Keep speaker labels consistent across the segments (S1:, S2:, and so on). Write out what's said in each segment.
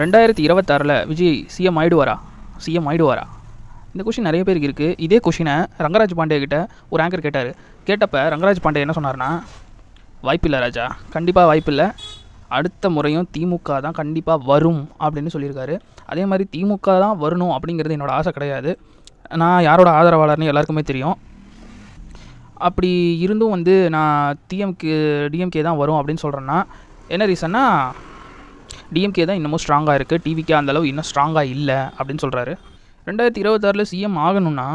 S1: ரெண்டாயிரத்தி இருபத்தாறில் விஜய் சிஎம் ஆயிடுவாரா? சிஎம் ஆயிடுவாரா? இந்த கொஷின் நிறைய பேருக்கு இருக்குது இதே கொஷினை ரங்கராஜ் பாண்டே கிட்ட ஒரு ஆங்கர் கேட்டார். கேட்டப்ப ரங்கராஜ் பாண்டே என்ன சொன்னார்னா வாய்ப்பில்லை ராஜா. கண்டிப்பாக வாய்ப்பில்லை அடுத்த முறையும் திமுக தான் கண்டிப்பாக வரும் அப்படின்னு சொல்லியிருக்காரு. அதே மாதிரி திமுக தான் வரணும் அப்படிங்கிறது என்னோடய ஆசை கிடையாது. நான் யாரோட ஆதரவாளர்னு எல்லாருக்குமே தெரியும். அப்படி இருந்தும் வந்து நான் டிஎம்கே டிஎம்கே தான் வரும் அப்படின்னு சொல்கிறேன்னா என்ன ரீசன்னா டிஎம்கே தான் இன்னமும் ஸ்ட்ராங்காக இருக்குது டிவிக்கே அந்தளவு இன்னும் ஸ்ட்ராங்காக இல்லை அப்படின்னு சொல்கிறாரு ரெண்டாயிரத்தி இருபத்தாறில் சிஎம் ஆகணும்னா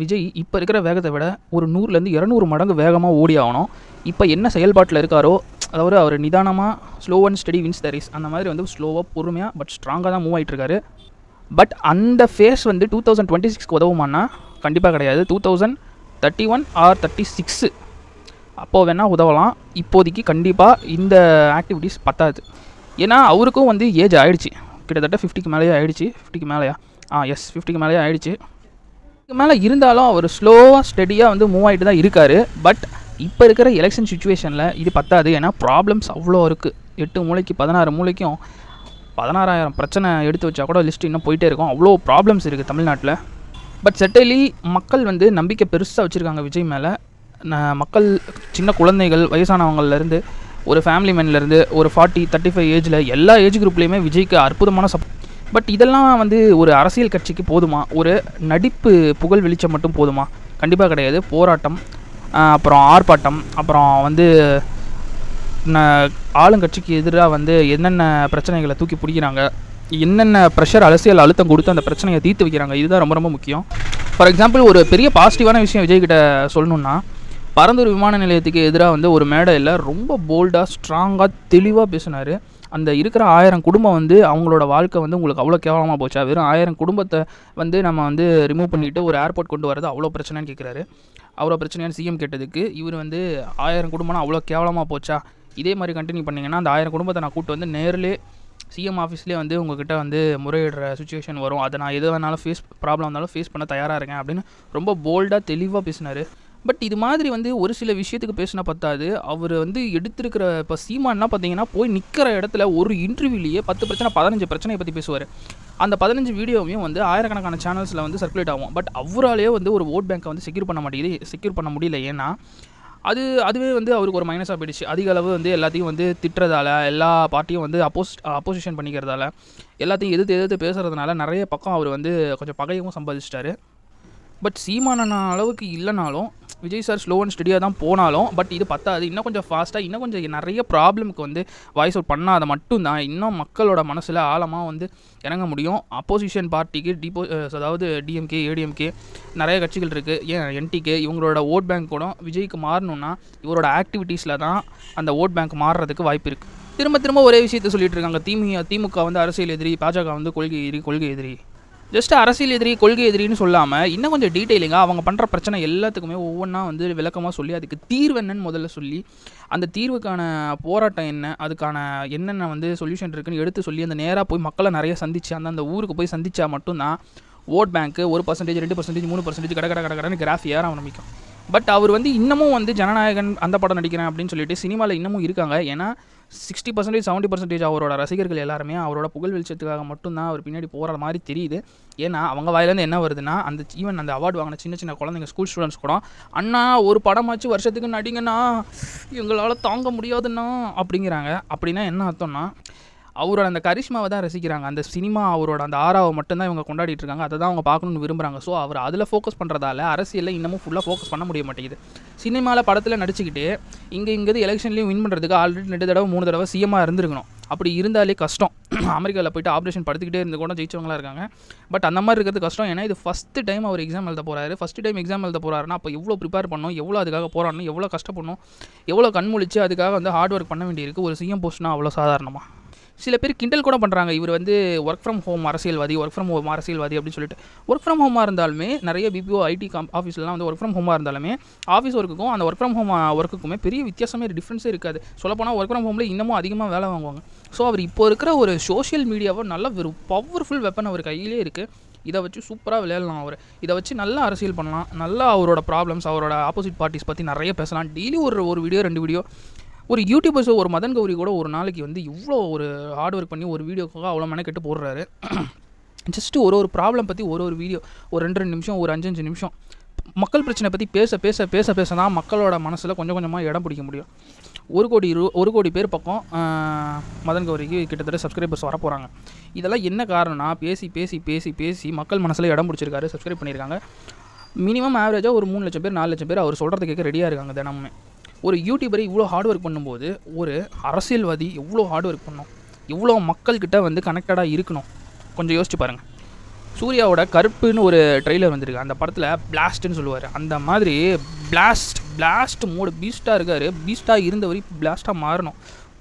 S1: விஜய் இப்போ இருக்கிற வேகத்தை விட ஒரு நூறுலேருந்து இரநூறு மடங்கு வேகமாக ஓடி ஆகணும். இப்போ என்ன செயல்பாட்டில் இருக்காரோ அதாவது அவர் நிதானமாக slow and steady wins the race அந்த மாதிரி வந்து ஸ்லோவாக பொறுமையாக பட் ஸ்ட்ராங்காக தான் மூவ் ஆகிட்டுருக்காரு பட் அந்த ஃபேஸ் வந்து டூ தௌசண்ட் டுவெண்ட்டி சிக்ஸ்க்கு உதவுமானா கண்டிப்பாக கிடையாது. Two thousand thirty one or thirty six அப்போது வேணால் உதவலாம். இப்போதைக்கு கண்டிப்பாக இந்த ஆக்டிவிட்டீஸ் பத்தாது. ஏன்னா அவருக்கும் வந்து ஏஜ் ஆகிடுச்சு கிட்டத்தட்ட ஃபிஃப்டிக்கு மேலேயே ஆகிடுச்சு ஃபிஃப்டிக்கு மேலேயா? ஆ எஸ் ஃபிஃப்டிக்கு மேலேயே ஆகிடுச்சு இதுக்கு மேலே இருந்தாலும் அவர் ஸ்லோவாக ஸ்டெடியாக வந்து மூவ் ஆகிட்டு தான் இருக்கார். பட் இப்போ இருக்கிற எலெக்ஷன் சுச்சுவேஷனில் இது பத்தாது. ஏன்னா ப்ராப்ளம்ஸ் அவ்வளோ இருக்குது எட்டு மூளைக்கு பதினாறு மூளைக்கும் பதினாறாயிரம் பிரச்சனை எடுத்து வச்சா கூட லிஸ்ட் இன்னும் போயிட்டே இருக்கும். அவ்வளோ ப்ராப்ளம்ஸ் இருக்குது தமிழ்நாட்டில். பட் செட்டலி மக்கள் வந்து நம்பிக்கை பெருசாக வச்சுருக்காங்க விஜய் மேலே. மக்கள் சின்ன குழந்தைகள் வயசானவங்கள்லேருந்து ஒரு ஃபேமிலி மேன்லேருந்து ஒரு ஃபார்ட்டி தேர்ட்டி ஃபைவ் ஏஜில் எல்லா ஏஜ் குரூப்லேயுமே விஜய்க்கு அற்புதமான சப் பட் இதெல்லாம் வந்து ஒரு அரசியல் கட்சிக்கு போதுமா? ஒரு நடிப்பு புகழ் வெளிச்சம் மட்டும் போதுமா? கண்டிப்பாக கிடையாது. போராட்டம் அப்புறம் ஆர்ப்பாட்டம் அப்புறம் வந்து ந- ஆளுங்கட்சிக்கு எதிராக வந்து என்னென்ன பிரச்சனைகளை தூக்கி பிடிக்கிறாங்க? என்னென்ன ப்ரெஷர் அரசியல் அழுத்தம் கொடுத்து அந்த பிரச்சனையை தீர்த்து வைக்கிறாங்க? இதுதான் ரொம்ப ரொம்ப முக்கியம். ஃபார் எக்ஸாம்பிள் ஒரு பெரிய பாசிட்டிவான விஷயம் விஜய்கிட்ட சொல்லணுன்னா பரந்தூர் விமான நிலையத்துக்கு எதிராக வந்து ஒரு மேடையில் ரொம்ப போல்டாக ஸ்ட்ராங்காக தெளிவாக பேசினார். அந்த இருக்கிற ஆயிரம் குடும்பம் வந்து அவங்களோட வாழ்க்கை வந்து உங்களுக்கு அவ்வளோ கேவலமாக போச்சா? வெறும் ஆயிரம் குடும்பத்தை வந்து நம்ம வந்து ரிமூவ் பண்ணிவிட்டு ஒரு ஏர்போர்ட் கொண்டு வரது அவ்வளோ பிரச்சனைன்னு கேட்குறாரு அவ்வளோ பிரச்சனையான சிஎம் கேட்டதுக்கு இவர் வந்து ஆயிரம் குடும்பம்னா அவ்வளோ கேவலமாக போச்சா? இதே மாதிரி கண்டினியூ பண்ணிங்கன்னா அந்த ஆயிரம் குடும்பத்தை நான் கூப்பிட்டு வந்து நேரிலே சிஎம் ஆஃபீஸ்லேயே வந்து உங்ககிட்ட வந்து முறையிடுற சுச்சுவேஷன் வரும். அதை நான் எது வேணாலும் ஃபேஸ் ப்ராப்ளம் வந்தாலும் ஃபேஸ் பண்ண தயாராக இருக்கேன் அப்படின்னு ரொம்ப போல்டாக தெளிவாக பேசினார். பட் இது மாதிரி வந்து ஒரு சில விஷயத்துக்கு பேசினா பத்தாது. அவர் வந்து எடுத்திருக்கிற இப்போ சீமான்னா பார்த்தீங்கன்னா போய் நிற்கிற இடத்துல ஒரு இன்டர்வியூலேயே பத்து பிரச்சனை பதினஞ்சு பிரச்சனையை பற்றி பேசுவார். அந்த பதினஞ்சு வீடியோவையும் வந்து ஆயிரக்கணக்கான சேனல்ஸில் வந்து சர்க்குலேட் ஆகும். பட் அவராலேயே வந்து ஒரு ஓட் பேங்க்கை வந்து செக்யூர் பண்ண மாட்டேங்குது செக்யூர் பண்ண முடியல. ஏன்னா அது அதுவே வந்து அவருக்கு ஒரு மைனஸாக போயிடுச்சு. அதிக அளவு வந்து எல்லாத்தையும் வந்து திட்டுறதால எல்லா பார்ட்டியும் வந்து அப்போஸ் அப்போசிஷன் பண்ணிக்கிறதால எல்லாத்தையும் எதிர்த்து எதிர்த்து பேசுகிறதுனால நிறைய பக்கம் அவர் வந்து கொஞ்சம் பகையும் சம்பாதிச்சிட்டாரு. பட் சீமானன அளவுக்கு இல்லைனாலும் விஜய் சார் ஸ்லோ அண்ட் ஸ்டடியாக தான் போனாலும் பட் இது பத்தாது. இன்னும் கொஞ்சம் ஃபாஸ்ட்டாக இன்னும் கொஞ்சம் நிறைய ப்ராப்ளமுக்கு வந்து வாய்ஸ் அவுட் பண்ணாத மட்டும்தான். இன்னும் மக்களோட மனசில் ஆழமாக வந்து இறங்க முடியும். அப்போசிஷன் பார்ட்டிக்கு டிபோ அதாவது டிஎம்கே ஏடிஎம்கே நிறைய கட்சிகள் இருக்குது ஏன் என்டிகே இவங்களோட ஓட் பேங்க் கூட விஜய்க்கு மாறணும்னா இவரோட ஆக்டிவிட்டீஸில் தான் அந்த ஓட் பேங்க் மாறுறதுக்கு வாய்ப்பு இருக்குது திரும்ப திரும்ப ஒரே விஷயத்த சொல்லிட்டு இருக்காங்க. திமுக திமுக வந்து அரசியல் எதிரி பாஜக வந்து கொள்கை எதிரி கொள்கை எதிரி. ஜஸ்ட் அரசியல் எதிரி கொள்கை எதிரின்னு சொல்லாமல் இன்னும் கொஞ்சம் டீட்டெயிலிங்காக அவங்க பண்ணுற பிரச்சனை எல்லாத்துக்குமே ஒவ்வொன்றா வந்து விளக்கமாக சொல்லி அதுக்கு தீர்வு என்னன்னு முதல்ல சொல்லி அந்த தீர்வுக்கான போராட்டம் என்ன அதுக்கான என்னென்ன வந்து சொல்யூஷன் இருக்குன்னு எடுத்து சொல்லி அந்த நேராக போய் மக்களை நிறைய சந்திச்சு அந்த அந்த ஊருக்கு போய் சந்திச்சா மட்டும்தான் ஓட் பேங்க்கு ஒரு பர்சன்டேஜ் ரெண்டு பர்சன்டேஜ் மூணு பர்சன்டேஜ் கடை கடை கடை கடைன்னு கிராஃப் ஏற ஆரம்பிக்கும் பட் அவர் வந்து இன்னமும் வந்து ஜனநாயகன் அந்த படம் நடிக்கிறேன் அப்படின்னு சொல்லிட்டு சினிமாவில் இன்னமும் இருக்காங்க. ஏன்னா சிக்ஸ்டி பர்சன்டேஜ் செவன்ட்டி பர்சன்டேஜ் அவரோட ரசிகர்கள் எல்லாருமே அவரோட புகழ் வெளிச்சத்துக்காக மட்டும்தான் அவர் பின்னாடி போகிற மாதிரி தெரியுது. ஏன்னா அவங்க வாயிலேருந்து என்ன வருதுன்னா அந்த ஈவன் அந்த அவார்டு வாங்கின சின்ன சின்ன குழந்தைங்க ஸ்கூல் ஸ்டூடெண்ட்ஸ் கூட அண்ணா ஒரு படமாச்சு வருஷத்துக்கு நடிங்கண்ணா எங்களால் தாங்க முடியாதுண்ணா அப்படிங்கிறாங்க. அப்படின்னா என்ன அர்த்தம்னா அவரோட அந்த கரிஷ்மாவை தான் ரசிக்கிறாங்க. அந்த சினிமா அவரோட அந்த ஆறாவை மட்டும்தான் இவங்க கொண்டாடிட்டு இருக்காங்க. அதை தான் அவங்க பார்க்கணும்னு விரும்புகிறாங்க ஸோ அவர் அதில் ஃபோக்கஸ் பண்ணுறதால அரசியலில் இன்னமும் ஃபுல்லாக ஃபோக்கஸ் பண்ண முடிய மாட்டேங்குது. சினிமாவில் படத்தில் நடிச்சுக்கிட்டு இங்கே இங்கேருந்து எலெக்ஷன்லேயும் வின் பண்ணுறதுக்கு ஆல்ரெடி ரெண்டு தடவை மூணு தடவை சிஎம்மாக இருந்திருக்கணும். அப்படி இருந்தாலே கஷ்டம். அமெரிக்காவில் போயிட்டு ஆப்ரேஷன் படுத்துக்கிட்டே இருந்து கூட ஜெயிச்சவங்களா இருக்காங்க. பட் அந்த மாதிரி இருக்கிறது கஷ்டம். ஏன்னா இது ஃபஸ்ட்டு டைம் அவர் எக்ஸாம் எழுத போகிறாரு ஃபஸ்ட்டு டைம் எக்ஸாம் எழுத போகிறாருன்னா அப்போ எவ்வளோ ப்ரிப்பேர் பண்ணணும்? எவ்வளோ அதுக்காக போராடணும்? எவ்வளோ கஷ்டப்படணும்? எவ்வளோ கண்முழிச்சு அதுக்காக வந்து ஹார்ட் ஒர்க் பண்ண வேண்டியிருக்கு. ஒரு சிஎம் போஸ்ட்னா அவ்வளோ சாதாரணமாக சில பேர் கிண்டல் கூட பண்ணுறாங்க இவர் வந்து ஒர்க் ஃப்ரம் ஹோம் அரசியல்வாதி ஒர்க் ஃப்ரம் ஹோம் அரசியல்வாதி அப்படின்னு சொல்லிட்டு. ஒர்க் ஃப்ரம் ஹோமாக இருந்தாலுமே நிறைய பிபிஓ ஐடி கம் ஆஃபீஸ்லாம் வந்து ஒர்க் ஃப்ரம் ஹோமாக இருந்தாலுமே ஆஃபீஸ் ஒர்க்குக்கும் அந்த ஒர்க் ஃப்ரம் ஹோம் ஒர்க்குக்குமே பெரிய வித்தியாசமே டிஃப்ரென்ஸே இருக்காது. சொல்லப்போனால் ஒர்க் ஃப்ரம் ஹோமில் இன்னமும் அதிகமாக வேலை வாங்குவாங்க. ஸோ அவர் இப்போ இருக்கிற ஒரு சோஷியல் மீடியாவை நல்ல ஒரு பவர்ஃபுல் வெப்பன் அவர் கையிலே இருக்குது இதை வச்சு சூப்பராக விளையாடலாம் அவர். இதை வச்சு நல்லா அரசியல் பண்ணலாம். நல்லா அவரோட ப்ராப்ளம்ஸ் அவரோட ஆப்போசிட் பார்ட்டிஸ் பற்றி நிறைய பேசலாம். டெய்லி ஒரு ஒரு வீடியோ ரெண்டு வீடியோ ஒரு யூடியூபர்ஸோ ஒரு மதன் கௌரி கூட ஒரு நாளைக்கு வந்து இவ்வளோ ஒரு ஹார்ட் ஒர்க் பண்ணி ஒரு வீடியோக்காக அவ்வளோ மெனக்கெட்டு போடுறாரு. ஜஸ்ட்டு ஒரு ஒரு ப்ராப்ளம் பற்றி ஒரு ஒரு வீடியோ ஒரு ரெண்டு ரெண்டு நிமிஷம் ஒரு அஞ்சு அஞ்சு நிமிஷம். மக்கள் பிரச்சனை பற்றி பேச பேச பேச பேச தான் மக்களோட மனசில் கொஞ்சம் கொஞ்சமாக இடம் பிடிக்க முடியும். ஒரு கோடி ரூ ஒரு கோடி பேர் பக்கம் மதன் கௌரிக்கு கிட்டத்தட்ட சப்ஸ்கிரைபர்ஸ் வர போகிறாங்க இதெல்லாம் என்ன காரணம்னா பேசி பேசி பேசி பேசி மக்கள் மனசில் இடம் பிடிச்சிருக்காரு சப்ஸ்கிரைப் பண்ணியிருக்காங்க மினிமம் ஆவரேஜாக ஒரு மூணு லட்சம் பேர் நாலு லட்சம் பேர் அவர் சொல்கிறது கேட்க ரெடியாக இருக்காங்க தினமுமே. ஒரு யூடியூபரை இவ்வளோ ஹார்ட் ஒர்க் பண்ணும்போது ஒரு அரசியல்வாதி எவ்வளோ ஹார்ட் ஒர்க் பண்ணும்? எவ்வளோ மக்கள்கிட்ட வந்து கனெக்டடாக இருக்கணும்? கொஞ்சம் யோசிச்சு பாருங்கள் சூர்யாவோட கருப்புன்னு ஒரு ட்ரெய்லர் வந்திருக்கு. அந்த படத்தில் பிளாஸ்ட்னு சொல்லுவார். அந்த மாதிரி பிளாஸ்ட் பிளாஸ்ட் மூடு பீஸ்ட்டாக இருக்கார். பீஸ்ட்டாக இருந்தவர் இப்போ பிளாஸ்ட்டாக மாறணும்.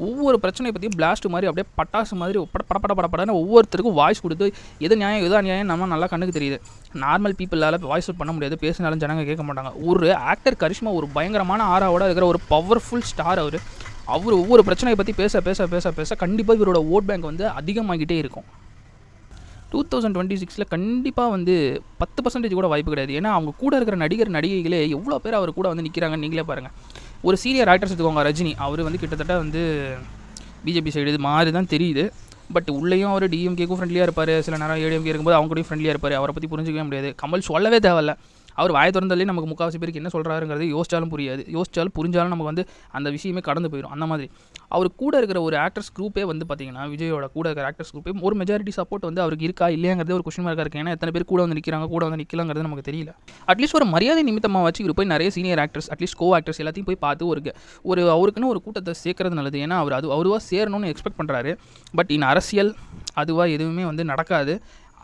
S1: ஒவ்வொரு பிரச்சனையை பற்றியும் பிளாஸ்ட் மாதிரி அப்படியே பட்டாசு மாதிரி பட பட பட பட படன்னு ஒவ்வொருத்தருக்கும் வாய்ஸ் கொடுத்து எது நியாயம் எது அநியாயம் நம்ம நல்லா கண்ணுக்கு தெரியுது. நார்மல் பீப்புளால் வாய்ஸ் அவுட் பண்ண முடியாது பேசினாலும் ஜனங்க கேட்க மாட்டாங்க. ஒரு ஆக்டர் கரிஷ்மா ஒரு பயங்கரமான ஆறாவோட இருக்கிற ஒரு பவர்ஃபுல் ஸ்டார் அவர். அவர் ஒவ்வொரு பிரச்சனையை பற்றி பேச பேச பேச பேச கண்டிப்பாக இவரோட ஓட் பேங்க் வந்து அதிகமாகிட்டே இருக்கும். டூ தௌசண்ட் டுவெண்ட்டி சிக்ஸில் கண்டிப்பாக வந்து பத்து பர்சன்டேஜ் கூட வாய்ப்பு கிடையாது. ஏன்னா அவங்க கூட இருக்கிற நடிகர் நடிகைகளே எவ்வளோ பேர் அவர் கூட வந்து நிற்கிறாங்கன்னு நீங்களே பாருங்கள் ஒரு சீனியர் ஆக்டர்ஸ் எடுத்துக்கோங்க ரஜினி. அவர் வந்து கிட்டத்தட்ட வந்து பிஜேபி சைடு இது மாதிரி தான் தெரியுது. பட் உள்ளேயும் அவர் டிஎம்கேக்கும் ஃப்ரெண்ட்லியாக இருப்பார். சில நேரம் ஏடிஎம்கே இருக்கும்போது அவங்க கூடயும் ஃப்ரெண்ட்லியாக இருப்பார். அவரை பற்றி புரிஞ்சிக்கவே முடியாது. கமல் சொல்லவே தேவையில்ல. அவர் வாய திறந்தாலே நமக்கு முக்கால்வாசி பேருக்கு என்ன சொல்கிறாருங்கிறது யோசிச்சாலும் புரியாது. யோசிச்சாலும் புரிஞ்சாலும் நமக்கு வந்து அந்த விஷயமே கடந்து போயிடும். அந்த மாதிரி. அவர் கூட இருக்கிற ஒரு ஆக்டர்ஸ் குரூப்பே வந்து பார்த்தீங்கன்னா விஜயோட கூட இருக்கிற ஆக்டர்ஸ் குரூப்பே ஒரு மெஜாரிட்டி சப்போர்ட் வந்து அவருக்கு இருக்கா இல்லையாங்கிறது ஒரு கொஷின் மார்க்காக இருக்குது ஏன்னா எத்தனை பேர் கூட வந்து நிற்கிறாங்க கூட வந்து நிற்கலாங்கிறது நமக்கு தெரியல. அட்லீஸ்ட் ஒரு மரியாதை நிமித்தமாக வச்சு இவர் போய் நிறைய senior actors at least co actors எல்லாத்தையும் போய் பார்த்து ஒரு ஒரு அவருக்குன்னு ஒரு கூட்டத்தை சேர்க்கறது நல்லது. ஏன்னா அவர் அது அவருவாக சேரணும்னு எக்ஸ்பெக்ட் பண்ணுறாரு பட் இன் அரசியல் அதுவாக எதுவுமே வந்து நடக்காது.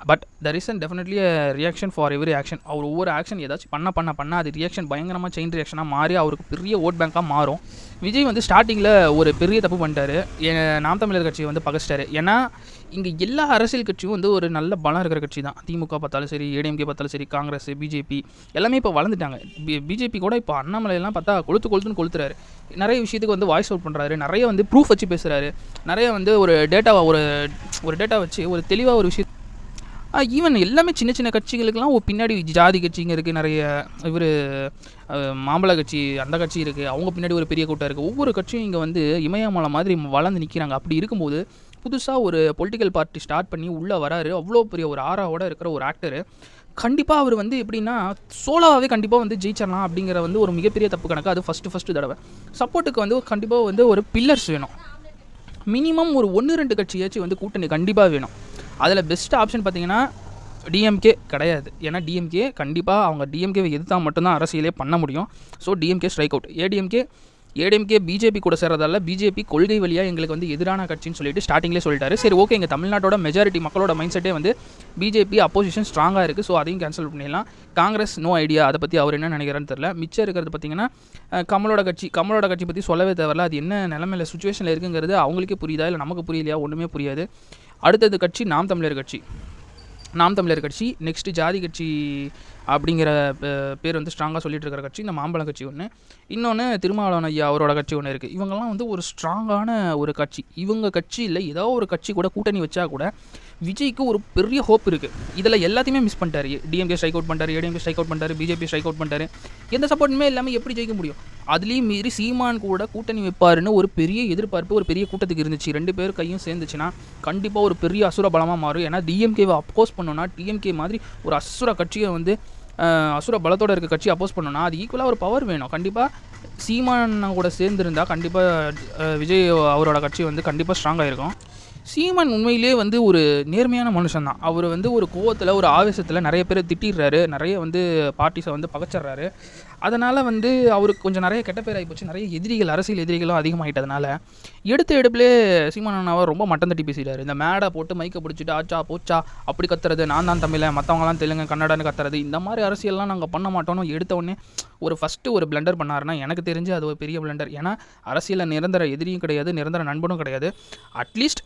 S1: But there is and definitely reaction for every action அவர் ஒவ்வொரு ஆக்ஷன் ஏதாச்சும் பண்ண பண்ண பண்ண அது ரியாக்ஷன் பயங்கரமாக செயின் ரியாக்ஷனாக மாறி அவருக்கு பெரிய ஓட் பேங்காக மாறும். விஜய் வந்து ஸ்டார்டிங்கில் ஒரு பெரிய தப்பு பண்ணிட்டாரு. ஏ- நாம் தமிழர் கட்சியை வந்து பகச்சிட்டாரு. ஏன்னா இங்கே எல்லா அரசியல் கட்சியும் வந்து ஒரு நல்ல பலம் இருக்கிற கட்சி தான். திமுக பார்த்தாலும் சரி ஏடிஎம்கே பார்த்தாலும் சரி காங்கிரஸ் பிஜேபி எல்லாமே இப்போ வளர்ந்துட்டாங்க. பிஜேபி கூட இப்போ அண்ணாமலையெல்லாம் பார்த்தா கொளுத்து கொளுத்துன்னு கொளுத்துறாரு. நிறைய விஷயத்துக்கு வந்து வாய்ஸ் அவுட் பண்ணுறாரு நிறைய வந்து ப்ரூஃப் வச்சு பேசுகிறாரு நிறைய வந்து ஒரு டேட்டாவை ஒரு ஒரு டேட்டா வச்சு ஒரு தெளிவாக ஒரு விஷயம் ஈவன் எல்லாமே சின்ன சின்ன கட்சிகளுக்கெல்லாம் ஒரு பின்னாடி ஜாதி கட்சிங்க இருக்குது நிறைய இவர் மாம்பழ கட்சி அந்த கட்சி இருக்குது அவங்க பின்னாடி ஒரு பெரிய கூட்டம் இருக்குது ஒவ்வொரு கட்சியும் இங்கே வந்து இமயமலை மாதிரி வளர்ந்து நிற்கிறாங்க அப்படி இருக்கும்போது புதுசாக ஒரு பொலிட்டிக்கல் பார்ட்டி ஸ்டார்ட் பண்ணி உள்ளே வராரு. அவ்வளோ பெரிய ஒரு ஆறாவோட இருக்கிற ஒரு ஆக்டரு கண்டிப்பாக அவர் வந்து எப்படின்னா சோலோவாகவே கண்டிப்பாக வந்து ஜெயிச்சிடலாம் அப்படிங்கிற வந்து ஒரு மிகப்பெரிய தப்பு கணக்கு. அது ஃபஸ்ட்டு ஃபஸ்ட்டு தடவை. சப்போர்ட்டுக்கு வந்து கண்டிப்பாக வந்து ஒரு பில்லர்ஸ் வேணும். மினிமம் ஒரு ஒன்று ரெண்டு கட்சியாச்சும் வந்து கூட்டணி கண்டிப்பாக வேணும். அதில் பெஸ்ட் ஆப்ஷன் பார்த்தீங்கன்னா டிஎம்கே கிடையாது. ஏன்னா டிஎம்கே கண்டிப்பாக அவங்க டிஎம்கேவை எதிர்த்தால் மட்டும்தான் அரசியலே பண்ண முடியும். So DMK strike out ADMK ADMK BJP கூட சேர்றதால பிஜேபி கொள்கை வழியாக எங்களுக்கு வந்து எதிரான கட்சின்னு சொல்லிட்டு ஸ்டார்டிங்லேயே சொல்லிட்டாரு. சரி ஓகே எங்கள் தமிழ்நாட்டோட மெஜாரிட்டி மக்களோட மைண்ட் செட்டே வந்து பிஜேபி அப்போசிஷன் ஸ்ட்ராங்காக இருக்குது ஸோ அதையும் கேன்சல் பண்ணிடலாம். காங்கிரஸ் நோ ஐடியா அதை பற்றி அவர் என்ன நினைக்கிறான்னு தெரில மிச்சம் இருக்கிறது பார்த்தீங்கன்னா கமலோட கட்சி. கமலோட கட்சி பற்றி சொல்லவே தேவையில்ல. அது என்ன நிலமையில சுச்சுவேஷனில் இருக்குங்கிறது அவங்களுக்கே புரியுதா? இல்லை நமக்கு புரியலையா? ஒன்றுமே புரியாது. அடுத்தது கட்சி நாம் தமிழர் கட்சி. நாம் தமிழர் கட்சி நெக்ஸ்ட்டு ஜாதி கட்சி அப்படிங்கிற பே- பேர் வந்து ஸ்ட்ராங்காக சொல்லிட்டு இருக்கிற கட்சி இந்த மாம்பழம் கட்சி ஒன்று இன்னொன்று திருமாவளவன் ஐயா அவரோட கட்சி ஒன்று இருக்குது இவங்கெல்லாம் வந்து ஒரு ஸ்ட்ராங்கான ஒரு கட்சி. இவங்க கட்சியில் ஏதோ ஒரு கட்சி கூட கூட்டணி வச்சா கூட விஜய்க்கு ஒரு பெரிய ஹோப் இருக்குது இதில் எல்லாத்தையுமே மிஸ் பண்ணிட்டாரு. டிஎம்கே ஸ்ட்ரைக் அவுட் பண்ணிட்டாரு ஏடிஎம்கே ஸ்ட்ரைக் அவுட் பண்ணிட்டாரு பிஜேபி ஸ்ட்ரைக் அவுட் பண்ணிட்டாரு. எந்த சப்போர்ட்டுமே இல்லாமல் எப்படி ஜெயிக்க முடியும்? அதுலேயும் மீறி சீமான் கூட கூட்டணி வைப்பாருன்னு ஒரு பெரிய எதிர்பார்ப்பு ஒரு பெரிய கூட்டத்துக்கு இருந்துச்சு. ரெண்டு பேர் கையும் சேர்ந்துச்சுன்னா கண்டிப்பாக ஒரு பெரிய அசுர பலமாக மாறும். ஏன்னா டிஎம்கேவை அப்போஸ் பண்ணோன்னா டிஎம்கே மாதிரி ஒரு அசுர கட்சியை வந்து அசுர பலத்தோட இருக்க கட்சி அப்போஸ் பண்ணோன்னா அது ஈக்குவலாக ஒரு பவர் வேணும். கண்டிப்பாக சீமான் கூட சேர்ந்துருந்தா கண்டிப்பாக விஜய் அவரோட கட்சி வந்து கண்டிப்பாக ஸ்ட்ராங்காக இருக்கும் சீமான் உண்மையிலேயே வந்து ஒரு நேர்மையான மனுஷன் தான். அவர் வந்து ஒரு கோவத்தில் ஒரு ஆவேசத்தில் நிறைய பேர் திட்டிடுறாரு. நிறைய வந்து பார்ட்டிஸை வந்து பகச்சிட்றாரு. அதனால் வந்து அவருக்கு கொஞ்சம் நிறைய கெட்ட பேர் ஆகிப்போச்சு. நிறைய எதிரிகள் அரசியல் எதிரிகளும் அதிகமாகிட்டதுனால எடுத்த எடுப்பிலே சீமான் அண்ணாவை ரொம்ப மட்டம் தட்டி பேசிட்டாரு. இந்த மேடை போட்டு மைக்கை பிடிச்சிட்டு ஆச்சா போச்சா அப்படி கத்துறது நான் தான் தமிழன் மற்றவங்களாம் தெலுங்கு கன்னடான்னு கத்துறது இந்த மாதிரி அரசியல்லாம் நாங்கள் பண்ண மாட்டோம்னு எடுத்த உடனே ஒரு ஃபஸ்ட்டு ஒரு பிளண்டர் பண்ணாருன்னா எனக்கு தெரிஞ்சு அது ஒரு பெரிய பிளண்டர் ஏன்னா அரசியலில் நிரந்தர எதிரியும் கிடையாது நிரந்தர நண்பனும் கிடையாது. அட்லீஸ்ட்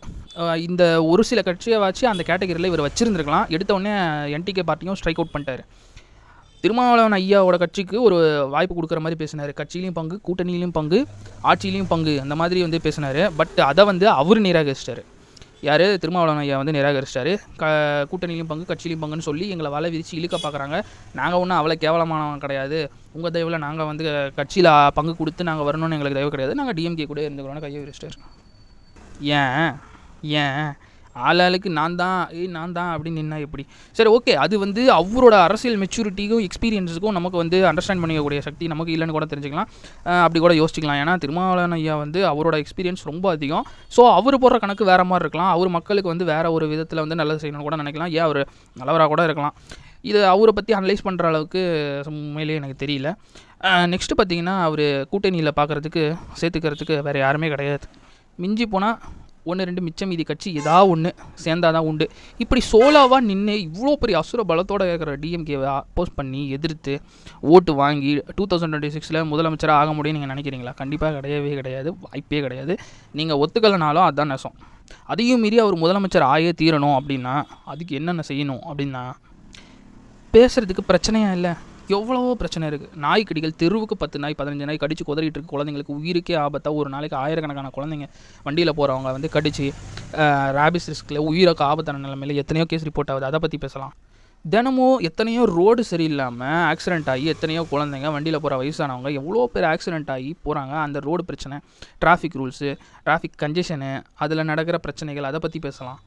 S1: இந்த ஒரு சில கட்சியை வச்சு அந்த கேட்டகரியில் இவர் வச்சிருந்துருக்கலாம். எடுத்த உடனே என்டிகே பார்ட்டியும் ஸ்ட்ரைக் அவுட் பண்ணிட்டாரு. திருமாவளவன் ஐயாவோட கட்சிக்கு ஒரு வாய்ப்பு கொடுக்குற மாதிரி பேசினார். கட்சியிலையும் பங்கு கூட்டணியிலையும் பங்கு ஆட்சியிலையும் பங்கு அந்த மாதிரி வந்து பேசினார். பட் அதை வந்து அவர் நிராகரிச்சிட்டாரு. யார்? திருமாவளவன் ஐயா வந்து நிராகரிச்சிட்டாரு. க கூட்டணியிலையும் பங்கு கட்சியிலையும் பங்குன்னு சொல்லி எங்களை வலை விரித்து இழுக்க பார்க்குறாங்க நாங்கள் ஒன்றும் அவ்வளோ கேவலமானவன் கிடையாது. உங்கள் தயவில் நாங்கள் வந்து கட்சியில் பங்கு கொடுத்து நாங்கள் வரணும்னு எங்களுக்கு தயவு கிடையாது. நாங்கள் டிஎம்கே கூட இருந்துக்கிறோன்னு கையை விரிச்சிட்டாரு ஏன்? ஏன்? ஆளாளுக்கு நான் தான் ஏய் நான் தான் அப்படின்னு நின்னா எப்படி? சரி ஓகே அது வந்து அவரோட அரசியல் மெச்சூரிட்டிக்கும் எக்ஸ்பீரியன்ஸுக்கும் நமக்கு வந்து அண்டர்ஸ்டாண்ட் பண்ணிக்கக்கூடிய சக்தி நமக்கு இல்லைன்னு கூட தெரிஞ்சுக்கலாம். அப்படி கூட யோசிச்சுக்கலாம். ஏன்னா திருமாவளவன் ஐயா வந்து அவரோட எக்ஸ்பீரியன்ஸ் ரொம்ப அதிகம். ஸோ அவர் போடுற கணக்கு வேறு மாதிரி இருக்கலாம். அவர் மக்களுக்கு வந்து வேறு ஒரு விதத்தில் வந்து நல்லது செய்யணும்னு கூட நினைக்கலாம். ஏன் அவர் நல்லவராக கூட இருக்கலாம். இது அவரை பற்றி அனலைஸ் பண்ணுற அளவுக்கு உண்மையிலேயே எனக்கு தெரியல. நெக்ஸ்ட்டு பார்த்தீங்கன்னா அவர் கூட்டணியில் பார்க்குறதுக்கு சேர்த்துக்கிறதுக்கு வேறு யாருமே கிடையாது. மிஞ்சி போனால் ஒன்று ரெண்டு மிச்சம் மீதி கட்சி ஏதா ஒன்று சேர்ந்தா தான் உண்டு. இப்படி சோலாவாக நின்று இவ்வளோ பெரிய அசுர பலத்தோடு இருக்கிற டிஎம்கேவை அப்போஸ் பண்ணி எதிர்த்து ஓட்டு வாங்கி டூ தௌசண்ட் டுவெண்ட்டி சிக்ஸில் முதலமைச்சராக ஆக முடியும்னு நீங்கள் நினைக்கிறீங்களா? கண்டிப்பாக கிடையவே கிடையாது. வாய்ப்பே கிடையாது. நீங்கள் ஒத்துக்கலைனாலும் அதுதான் நெசம். அதையும் மீறி அவர் முதலமைச்சர் ஆயே தீரணும் அப்படின்னா அதுக்கு என்னென்ன செய்யணும் அப்படின்னா பேசுகிறதுக்கு பிரச்சனையாக இல்லை. எவ்வளவோ பிரச்சனை இருக்குது நாய் கடிகள் தெருவுக்கு பத்து நாய் பதினஞ்சு நாய் கடிச்சு குதறிட்டு இருக்கு. குழந்தைங்களுக்கு உயிருக்கே ஆபத்தாக ஒரு நாளைக்கு ஆயிரக்கணக்கான குழந்தைங்க வண்டியில் போகிறவங்க வந்து கடிச்சு ரேபிஸ் ரிஸ்கில் உயிருக்கு ஆபத்தான நிலைமையில் எத்தனையோ கேஸ் ரிப்போர்ட் ஆகுது. அதை பற்றி பேசலாம். தினமும் எத்தனையோ ரோடு சரியில்லாமல் ஆக்சிடென்ட் ஆகி எத்தனையோ குழந்தைங்க வண்டியில் போகிற வயசானவங்க எவ்வளோ பேர் ஆக்சிடென்ட் ஆகி போகிறாங்க அந்த ரோடு பிரச்சனை டிராஃபிக் ரூல்ஸு டிராஃபிக் கன்ஜெஷனு அதில் நடக்கிற பிரச்சனைகள் அதை பற்றி பேசலாம்.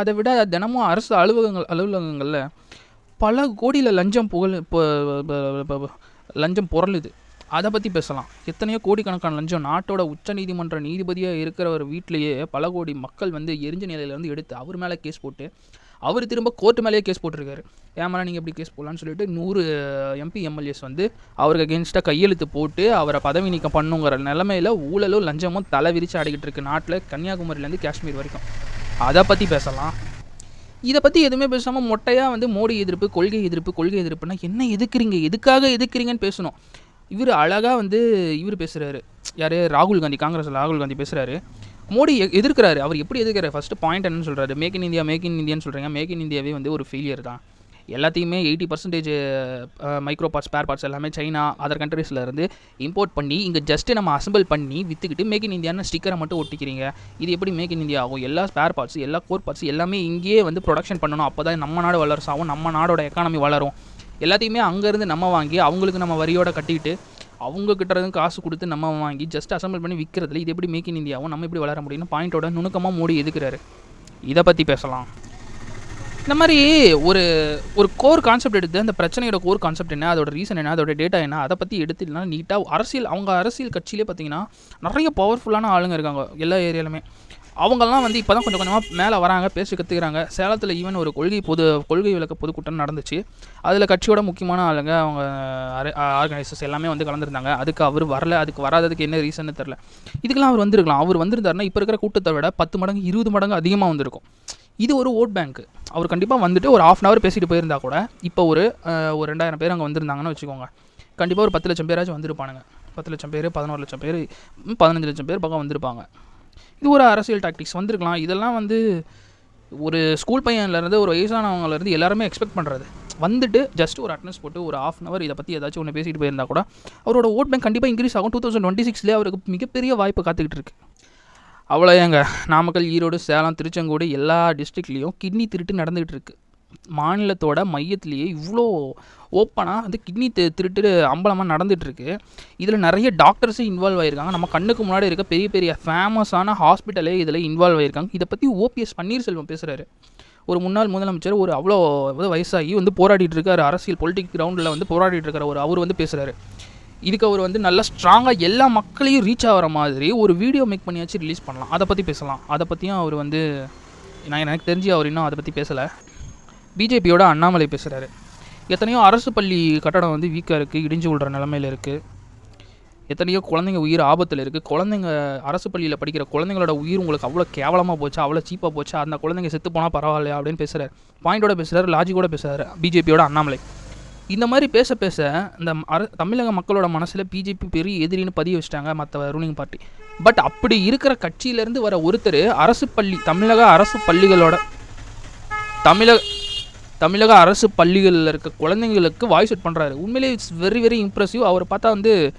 S1: அதை விட தினமும் அரசு அலுவலகங்கள் அலுவலகங்களில் பல கோடியில் லஞ்சம் புகழ் லஞ்சம் புரளுது. அதை பற்றி பேசலாம். எத்தனையோ கோடிக்கணக்கான லஞ்சம் நாட்டோட உச்சநீதிமன்ற நீதிபதியாக இருக்கிற ஒரு வீட்டிலேயே பல கோடி மக்கள் வந்து எரிஞ்ச நிலையிலேருந்து எடுத்து அவர் மேலே கேஸ் போட்டு அவர் திரும்ப கோர்ட்டு மேலேயே கேஸ் போட்டிருக்காரு. ஏமாலாம் நீங்கள் எப்படி கேஸ் போடலான்னு சொல்லிட்டு நூறு எம்பி எம்எல்ஏஸ் வந்து அவருக்கு அகேன்ஸ்டாக கையெழுத்து போட்டு அவரை பதவி நீக்கம் பண்ணுங்கிற நிலமையில ஊழலும் லஞ்சமும் தலை விரித்து ஆடிக்கிட்டு இருக்கு நாட்டில் கன்னியாகுமரியிலேருந்து காஷ்மீர் வரைக்கும். அதை பற்றி பேசலாம். இதை பற்றி எதுவுமே பேசாமல் மொட்டையாக வந்து மோடி எதிர்ப்பு கொள்கை எதிர்ப்பு கொள்கை எதிர்ப்புனா என்ன எதுக்குறீங்க? எதுக்காக எதுக்குறீங்கன்னு பேசணும். இவர் அழகாக வந்து இவர் பேசுகிறாரு யார்? ராகுல் காந்தி காங்கிரஸ் ராகுல் காந்தி பேசுகிறாரு மோடி எதிர்க்கிறாரு. அவர் எப்படி எதிர்க்கிறார்? ஃபஸ்ட்டு பாயிண்ட் என்னன்னு சொல்கிறாரு make in India make in இந்தியான்னு சொல்கிறீங்க மேக் இன் இந்தியாவே வந்து ஒரு ஃபெயிலியர் தான். எல்லாத்தையுமே eighty percentage micro parts spare parts எல்லாமே சைனா அதர் கண்ட்ரீஸில் இருந்து இம்போர்ட் பண்ணி இங்கே ஜஸ்ட்டு நம்ம அசம்பிள் பண்ணி விற்றுக்கிட்டு மேக் இன் இந்தியான்னு ஸ்டிக்கரை மட்டும் ஒட்டிக்கிறீங்க. இது எப்படி மேக் இன் இந்தியா ஆகும்? எல்லா ஸ்பேர் பார்ட்ஸ் எல்லா கோர் பார்ட்ஸ் எல்லாமே இங்கேயே வந்து ப்ரொடக்ஷன் பண்ணணும். அப்போ தான் நம்ம நாடு வளர்ச்சி ஆகும் நம்ம நாடோட எக்கானமி வளரும். எல்லாத்தையுமே அங்கேருந்து நம்ம வாங்கி அவங்களுக்கு நம்ம வரியோட கட்டிக்கிட்டு அவங்கக்கிட்ட இருந்து காசு கொடுத்து நம்ம வாங்கி ஜஸ்ட் அசம்பிள் பண்ணி விற்கிறதுல இது எப்படி மேக் இன் இந்தியாவும் நம்ம எப்படி வளர முடியும்னு பாயிண்டோட நுணுக்கமாக மூடி எதுக்குறாரு? இதை பற்றி பேசலாம். இந்த மாதிரி ஒரு ஒரு கோர் கான்செப்ட் எடுத்து அந்த பிரச்சனையோட கோர் கான்செப்ட் என்ன அதோட ரீசன் என்ன அதோட டேட்டா என்ன அதை பற்றி எடுத்துலாம் நீட்டாக அரசியல் அவங்க அரசியல் கட்சியிலே பார்த்தீங்கன்னா நிறைய பவர்ஃபுல்லான ஆளுங்க இருக்காங்க எல்லா ஏரியாலுமே அவங்கெல்லாம் வந்து இப்போ தான் கொஞ்சம் கொஞ்சமாக மேலே வராங்க பேசி கற்றுக்கிறாங்க சேலத்தில் ஈவன் ஒரு கொள்கை பொது கொள்கை விளக்க பொதுக்கூட்டம் நடந்துச்சு. அதில் கட்சியோட முக்கியமான ஆளுங்க அவங்க ஆர்கனைசர்ஸ் எல்லாமே வந்து கலந்துருந்தாங்க. அதுக்கு அவர் வரல அதுக்கு வராததுக்கு என்ன ரீசன்னு தெரில. இதுக்கெல்லாம் அவர் வந்திருக்கலாம். அவர் வந்திருந்தாருன்னா இப்போ இருக்கிற கூட்டத்தை விட பத்து மடங்கு இருபது மடங்கு அதிகமாக வந்திருக்கும். இது ஒரு ஓட் பேங்க்கு அவர் கண்டிப்பாக வந்துட்டு ஒரு ஆஃப் அன் ஹவர் பேசிட்டு போயிருந்தா கூட இப்போ ஒரு ஒரு ரெண்டாயிரம் பேர் அங்கே வந்திருந்தாங்கன்னு வச்சுக்கோங்க. கண்டிப்பாக ஒரு பத்து லட்சம் பேராச்சும் வந்திருப்பானுங்க. பத்து லட்சம் பேர் பதினோரு லட்சம் பேர் பதினஞ்சு லட்சம் பேர் பக்கம் வந்திருப்பாங்க. இது ஒரு அரசியல் டாக்டிக்ஸ் வந்திருக்கலாம். இதெல்லாம் வந்து ஒரு ஸ்கூல் பையன்லேருந்து ஒரு வயசானவங்கலேருந்து எல்லாருமே எக்ஸ்பெக்ட் பண்ணுறது வந்துட்டு ஜஸ்ட் ஒரு அட்டனன்ஸ் போட்டு ஒரு ஆஃப் அன் இதை பற்றி ஏதாச்சும் ஒன்று பேசிட்டு போயிருந்தா கூட அவரோட ஓட் பேங்க் கண்டிப்பாக இன்க்ரீஸ் ஆகும். டூ தௌசண்ட் டுவெண்ட்டி சிக்ஸ்லேயே அவருக்கு மிகப்பெரிய வாய்ப்பு காத்துக்கிட்டு இருக்கு. அவ்வளோ ஏங்க. நாமக்கல் ஈரோடு சேலம் திருச்செங்கோடு எல்லா டிஸ்ட்ரிக்ட்லேயும் கிட்னி திருட்டு நடந்துகிட்டு இருக்கு. மாநிலத்தோட மையத்திலேயே இவ்வளோ ஓப்பனாக வந்து கிட்னி தி திருட்டு அம்பலமாக நடந்துகிட்ருக்கு இதில் நிறைய டாக்டர்ஸும் இன்வால்வ் ஆகிருக்காங்க நம்ம கண்ணுக்கு முன்னாடி இருக்க பெரிய பெரிய ஃபேமஸான ஹாஸ்பிட்டலே இதில் இன்வால்வ் ஆகிருக்காங்க இதை பற்றி ஓபிஎஸ் பன்னீர்செல்வம் பேசுகிறாரு ஒரு முன்னாள் முதலமைச்சர் ஒரு அவ்வளோ வயசாகி வந்து போராடிட்டுருக்காரு அரசியல் பொலிட்டிக் கிரவுண்டில் வந்து போராடிட்டு இருக்காரு. ஒரு அவர் வந்து பேசுகிறாரு இதுக்கு அவர் வந்து நல்லா ஸ்ட்ராங்காக எல்லா மக்களையும் ரீச் ஆகிற மாதிரி ஒரு வீடியோ மேக் பண்ணியாச்சும் ரிலீஸ் பண்ணலாம். அதை பற்றி பேசலாம். அதை பற்றியும் அவர் வந்து நான் எனக்கு தெரிஞ்சு அவர் இன்னும் அதை பற்றி பேசலை. பிஜேபியோட அண்ணாமலை பேசுகிறாரு எத்தனையோ அரசு பள்ளி கட்டடம் வந்து வீக்காக இருக்குது இடிஞ்சு விடுற நிலமையில இருக்குது எத்தனையோ குழந்தைங்க உயிர் ஆபத்தில் இருக்குது குழந்தைங்க அரசு பள்ளியில் படிக்கிற குழந்தைங்களோட உயிர் உங்களுக்கு அவ்வளோ கேவலமாக போச்சு அவ்வளோ சீப்பாக போச்சு? அந்த குழந்தைங்க செத்து போனால் பரவாயில்லையா? அப்படின்னு பேசுகிறார் பாயிண்டோட பேசுகிறார் லாஜிக்கோட பேசுகிறார் பிஜேபியோட அண்ணாமலை. இந்த மாதிரி பேச பேச இந்த அர தமிழக மக்களோட மனசில் பிஜேபி பெரிய எதிரின்னு பதிய வச்சிட்டாங்க மற்ற ரூலிங் பார்ட்டி பட் அப்படி இருக்கிற கட்சியிலேருந்து வர ஒருத்தர் அரசு பள்ளி தமிழக அரசு பள்ளிகளோட தமிழக தமிழக அரசு பள்ளிகளில் இருக்க குழந்தைங்களுக்கு வாய்ஸ் அவுட் பண்ணுறாரு உண்மையிலேயே இட்ஸ் வெரி வெரி இம்ப்ரெசிவ் அவர் பார்த்தா வந்து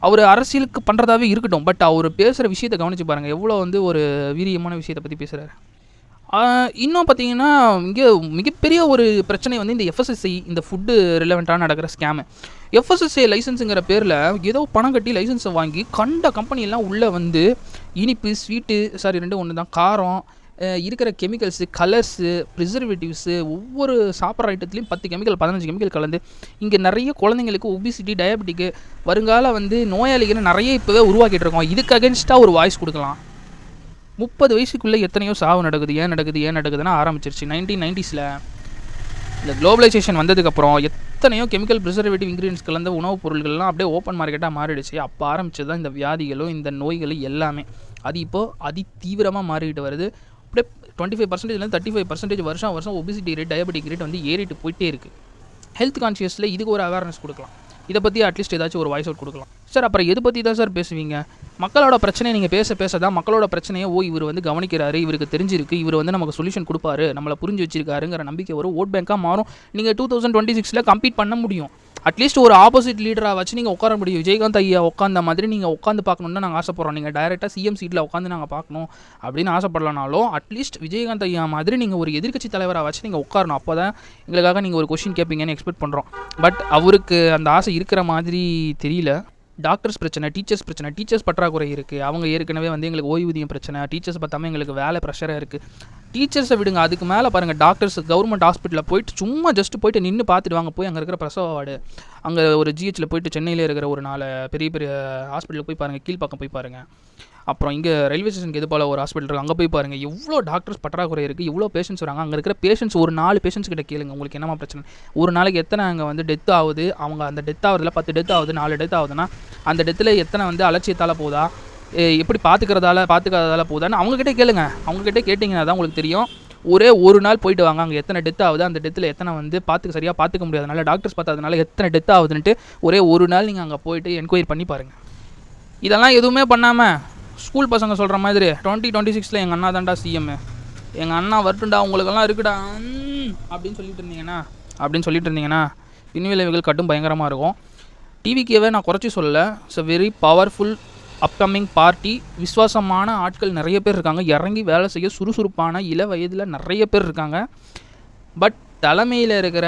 S1: அவர் அரசியலுக்கு பண்ணுறதாவே இருக்கட்டும். பட் அவர் பேசுகிற விஷயத்தை கவனிச்சு பாருங்கள் எவ்வளோ வந்து ஒரு வீரியமான விஷயத்தை பற்றி பேசுகிறாரு இன்னும் பார்த்தீங்கன்னா இங்கே மிகப்பெரிய ஒரு பிரச்சனை வந்து இந்த எஃப்எஸ்எஸ்ஐ இந்த ஃபுட்டு ரிலவெண்ட்டாக நடக்கிற ஸ்கேமு எஃப்எஸ்எஸ்ஐ லைசன்ஸுங்கிற பேரில் ஏதோ பணம் கட்டி லைசன்ஸை வாங்கி கண்ட கம்பெனியெல்லாம் உள்ளே வந்து இனிப்பு ஸ்வீட்டு சாரி ரெண்டு ஒன்று தான் காரம் இருக்கிற கெமிக்கல்ஸு கலர்ஸு ப்ரிசர்வேட்டிவ்ஸு ஒவ்வொரு சாப்பிட்ற ஐட்டத்துலேயும் பத்து கெமிக்கல் பதினஞ்சு கெமிக்கல் கலந்து இங்கே நிறைய குழந்தைங்களுக்கு ஒபிசிட்டி டயபெட்டிக்கு வருங்கால வந்து நோயாளிகளை நிறைய இப்போவே உருவாக்கிட்டு இருக்கோம். இதுக்கு அகென்ஸ்டாக ஒரு வாய்ஸ் கொடுக்கலாம். முப்பது வயசுக்குள்ளே எத்தனையோ சாவு நடக்குது ஏன் நடக்குது ஏன் நடக்குதுன்னு ஆரம்பிச்சிருச்சு. நைன்டீன் நைன்டிஸில் இந்த குளோபலைசேஷன் வந்ததுக்கப்புறம் எத்தனையோ கெமிக்கல் ப்ரிசர்வேட்டிவ் இன்க்ரீடியன்ஸ் கலந்த உணவுப் பொருள்கள்லாம் அப்படியே ஓப்பன் மார்க்கெட்டாக மாறிடுச்சு. அப்போ ஆரம்பிச்சது தான் இந்த வியாதிகளும் இந்த நோய்களும் எல்லாமே. அது இப்போது அதி தீவிரமாக மாறிக்கிட்டு வருது. அப்படியே டுவெண்ட்டி ஃபைவ் பர்சன்டேஜ்லேருந்து தேர்ட்டி ஃபைவ் பர்சன்டேஜ் வருஷம் வருஷம் ஒபிசிட்டி ரேட் டயபெட்டிக் ரேட் வந்து ஏறிட்டு போயிட்டே இருக்குது ஹெல்த் கான்ஷியஸில் இதுக்கு ஒரு அவேர்னஸ் கொடுக்கலாம். இதை பற்றி அட்லீஸ்ட் ஏதாச்சும் ஒரு வாய்ஸ் அவுட் கொடுக்கலாம். சார் அப்புறம் எது பற்றி தான் சார் பேசுவீங்க? மக்களோட பிரச்சனையை நீங்கள் பேச பேச தான் மக்களோட பிரச்சனையை ஓ இவர் வந்து கவனிக்கிறாரு இவருக்கு தெரிஞ்சிருக்கு இவர் வந்து நமக்கு சொல்யூஷன் கொடுப்பாரு நம்மளை புரிஞ்சு வச்சிருக்காருங்கிற நம்பிக்கை வரும் ஓட் பேங்காக மாறும். நீங்கள் டூ தௌசண்ட் டுவெண்ட்டி சிக்ஸில் கம்ப்ளீட் பண்ண முடியும். அட்லீஸ்ட் ஒரு ஆப்போசிட் லீடராக வச்சு நீங்கள் உட்கார முடியும். விஜயகாந்த் ஐயா உட்காந்த மாதிரி நீங்கள் உட்காந்து பார்க்கணுன்னு நாங்கள் ஆசைப்படுறோம். நீங்கள் டைரெக்டாக சிஎம் சீட்டில் உட்காந்து நாங்கள் பார்க்கணும் அப்படின்னு ஆசைப்படலனாலும் அட்லீஸ்ட் விஜயகாந்த் ஐயா மாதிரி நீங்கள் ஒரு எதிர்க்கட்சி தலைவராக வச்சு நீங்கள் உட்காரணும். அப்போ தான் எங்களுக்காக நீங்கள் ஒரு கொஷின் கேட்பீங்கன்னு எக்ஸ்பெக்ட் பண்ணுறோம் பட் அவருக்கு அந்த ஆசை இருக்கிற மாதிரி தெரியல. டாக்டர்ஸ் பிரச்சனை டீச்சர்ஸ் பிரச்சனை டீச்சர்ஸ் பற்றாக்குறை இருக்குது அவங்க ஏற்கனவே வந்து எங்களுக்கு ஓய்வூதியம் பிரச்சனை டீச்சர்ஸ் பார்த்தாமல் எங்களுக்கு வேலை ப்ரெஷராக இருக்குது டீச்சர்ஸை விடுங்க அதுக்கு மேலே பாருங்கள் டாக்டர்ஸ் கவர்மெண்ட் ஹாஸ்பிட்டலில் போயிட்டு சும்மா ஜஸ்ட் போயிட்டு நின்று பார்த்துட்டு வாங்க போய் அங்கே இருக்கிற பிரசவ வார்டு. அங்கே ஒரு ஜிஹெச்சில் போயிட்டு சென்னையில் இருக்கிற ஒரு நாலு பெரிய பெரிய ஹாஸ்பிட்டலுக்கு போய் பாருங்கள் கீழ்ப்பாக்கம் போய் பாருங்கள் அப்புறம் இங்கே ரயில்வே ஸ்டேஷனுக்கு எது போல் ஒரு ஹாஸ்பிட்டல் இருக்குது அங்கே போய் பாருங்கள் எவ்வளோ டாக்டர்ஸ் பற்றாக்குறை இருக்குது இவ்வளோ பேஷண்ட்ஸ் வராங்க. அங்கே இருக்கிற பேஷண்ட்ஸ் ஒரு நாலு பேஷண்ட்ஸ் கிட்ட கேளுங்க உங்களுக்கு என்னமா பிரச்சனை? ஒரு நாளைக்கு எத்தனை அங்கே வந்து டெத் ஆகுது? அவங்க அந்த டெத் ஆகுதுல பத்து டெத் ஆகுது நாலு டெத் ஆகுதுன்னா அந்த டெத்தில் எத்தனை வந்து அலட்சியத்தால் போதா எப்படி பார்த்துக்கிறதால பார்த்துக்கிறதால போதான்னு அவங்கக்கிட்டே கேளுங்க. அவங்கக்கிட்ட கேட்டிங்கன்னா தான் உங்களுக்கு தெரியும். ஒரே ஒரு நாள் போயிட்டு வாங்க அங்கே எத்தனை டெத் ஆகுது அந்த டெத்தில் எத்தனை வந்து பார்த்துக்க சரியாக பார்த்துக்க முடியாதனால டாக்டர்ஸ் பார்த்ததுனால எத்தனை டெத் ஆகுதுன்ட்டு ஒரே ஒரு நாள் நீங்கள் அங்கே போயிட்டு என்கொயரி பண்ணி பாருங்கள் இதெல்லாம் எதுவுமே பண்ணாமல் ஸ்கூல் பசங்க சொல்கிற மாதிரி டுவெண்ட்டி டுவெண்ட்டி சிக்ஸில் எங்கள் அண்ணா தான்டா சிஎம் எங்கள் அண்ணா வரட்டும்டா உங்களுக்கெல்லாம் இருக்குடா அப்படின்னு சொல்லிட்டு இருந்தீங்கன்னா அப்படின்னு சொல்லிட்டு இருந்தீங்கன்னா பின்விளைவுகள் கட்டும் பயங்கரமாக இருக்கும். டிவிக்கேவே நான் குறைச்சி சொல்லலை. It's a very powerful upcoming party விசுவாசமான ஆட்கள் நிறைய பேர் இருக்காங்க. இறங்கி வேலை செய்ய சுறுசுறுப்பான இள வயதில் நிறைய பேர் இருக்காங்க. பட் தலைமையில் இருக்கிற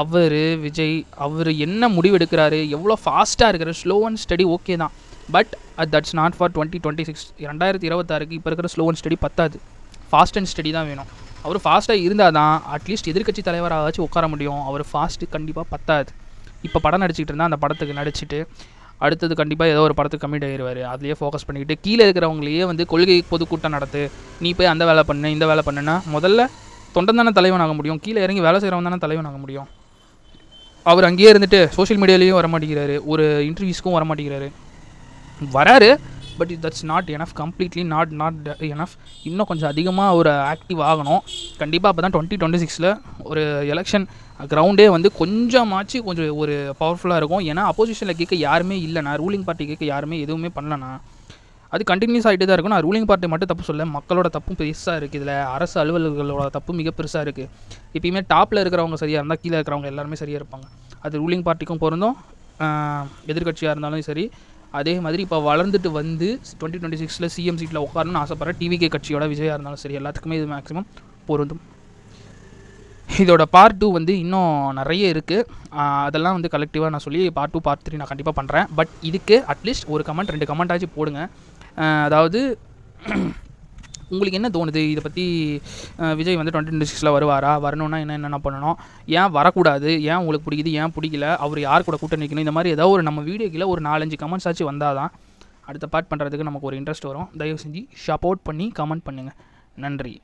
S1: அவர் விஜய் அவர் என்ன முடிவு எடுக்கிறாரு எவ்வளோ ஃபாஸ்ட்டாக இருக்கிற ஸ்லோ அண்ட் ஸ்டடி ஓகே தான். But at that's not for twenty twenty six ரெண்டாயிரத்தி இருபத்தாறுக்கு இப்போ இருக்கிற ஸ்லோ அண்ட் ஸ்டடி பத்தாது. ஃபாஸ்ட் அண்ட் ஸ்டடி தான் வேணும். அவர் ஃபாஸ்ட்டாக இருந்தால் தான் அட்லீஸ்ட் எதிர்க்கட்சி தலைவராக உட்கார முடியும். அவர் ஃபாஸ்ட்டு கண்டிப்பாக பத்தாது. இப்போ படம் நடிச்சிட்டு இருந்தால் அந்த படத்துக்கு நடிச்சிட்டு அடுத்தது கண்டிப்பாக ஏதோ ஒரு படத்துக்கு கம்மிட் ஆயிடுவார் அதுலேயே ஃபோக்கஸ் பண்ணிக்கிட்டு கீழே இருக்கிறவங்களையே வந்து கொள்கை பொதுக்கூட்டம் நடத்து. நீ போய் அந்த வேலை பண்ணு இந்த வேலை பண்ணுன்னா முதல்ல தொண்டன் தானே தலைவன் ஆக முடியும். கீழே இறங்கி வேலை செய்கிறவன் தானே தலைவன் ஆக முடியும். அவர் அங்கேயே இருந்துட்டு சோஷியல் மீடியாலேயும் வர மாட்டேங்கிறாரு ஒரு இன்டர்வியூஸ்க்கும் வர மாட்டேங்கிறாரு வராரு but that's not enough completely not not enough இன்னும் கொஞ்சம் அதிகமாக ஒரு ஆக்டிவ் ஆகணும். கண்டிப்பாக அப்போ தான் டுவெண்ட்டி டுவெண்ட்டி சிக்ஸில் ஒரு எலெக்ஷன் கிரவுண்டே வந்து கொஞ்சமாச்சு கொஞ்சம் ஒரு பவர்ஃபுல்லாக இருக்கும். ஏன்னா அப்போசிஷனில் கேட்க யாருமே இல்லைண்ணா ரூலிங் பார்ட்டி கேட்க யாருமே எதுவுமே பண்ணலண்ணா. அது கண்டினியூஸ் ஆகிட்டே தான் இருக்கும். நான் ரூலிங் பார்ட்டி மட்டும் தப்பு சொல்ல மக்களோட தப்பும் பெருசாக இருக்குது இதில். அரசு அலுவலர்களோட தப்பு மிக பெருசாக இருக்குது எப்பயுமே டாப்பில் இருக்கிறவங்க சரியாக இருந்தால் கீழே இருக்கிறவங்க எல்லாருமே சரியாக இருப்பாங்க. அது ரூலிங் பார்ட்டிக்கும் பொருந்தும். எதிர்கட்சியாக இருந்தாலும் சரி அதே மாதிரி இப்போ வளர்ந்துட்டு வந்து டுவெண்ட்டி டுவெண்ட்டி சிக்ஸில் சிஎம் சீட்டில் உட்காரணும்னு ஆசைப்பட்றேன் டிவிகே கட்சியோட விஜயாக இருந்தாலும் சரி எல்லாத்துக்குமே இது மேக்ஸிமம் பொருந்தும். இதோட பார்ட் டூ வந்து இன்னும் நிறைய இருக்குது அதெல்லாம் வந்து கலெக்டிவாக நான் சொல்லி பார்ட் டூ பார்ட் த்ரீ நான் கண்டிப்பாக பண்ணுறேன் பட் இதுக்கு அட்லீஸ்ட் ஒரு கமெண்ட் ரெண்டு கமெண்ட் ஆச்சு போடுங்க. அதாவது உங்களுக்கு என்ன தோணுது? இதை பற்றி விஜய் வந்து டுவெண்ட்டி டுவெண்ட்டி சிக்ஸில் வருவாரா? வரணும்னா என்ன என்னென்ன பண்ணணும்? ஏன் வரக்கூடாது? ஏன் உங்களுக்கு பிடிக்குது? ஏன் பிடிக்கல? அவர் யார் கூட கூட்ட நிற்கணும் இந்த மாதிரி ஏதாவது ஒரு நம்ம வீடியோக்கில் ஒரு நாலஞ்சு கமெண்ட்ஸ் ஆச்சு வந்தால் தான் அடுத்த பார்ட் பண்ணுறதுக்கு நமக்கு ஒரு இன்ட்ரெஸ்ட் வரும். தயவு செஞ்சு சப்போர்ட் பண்ணி கமெண்ட் பண்ணுங்கள் நன்றி.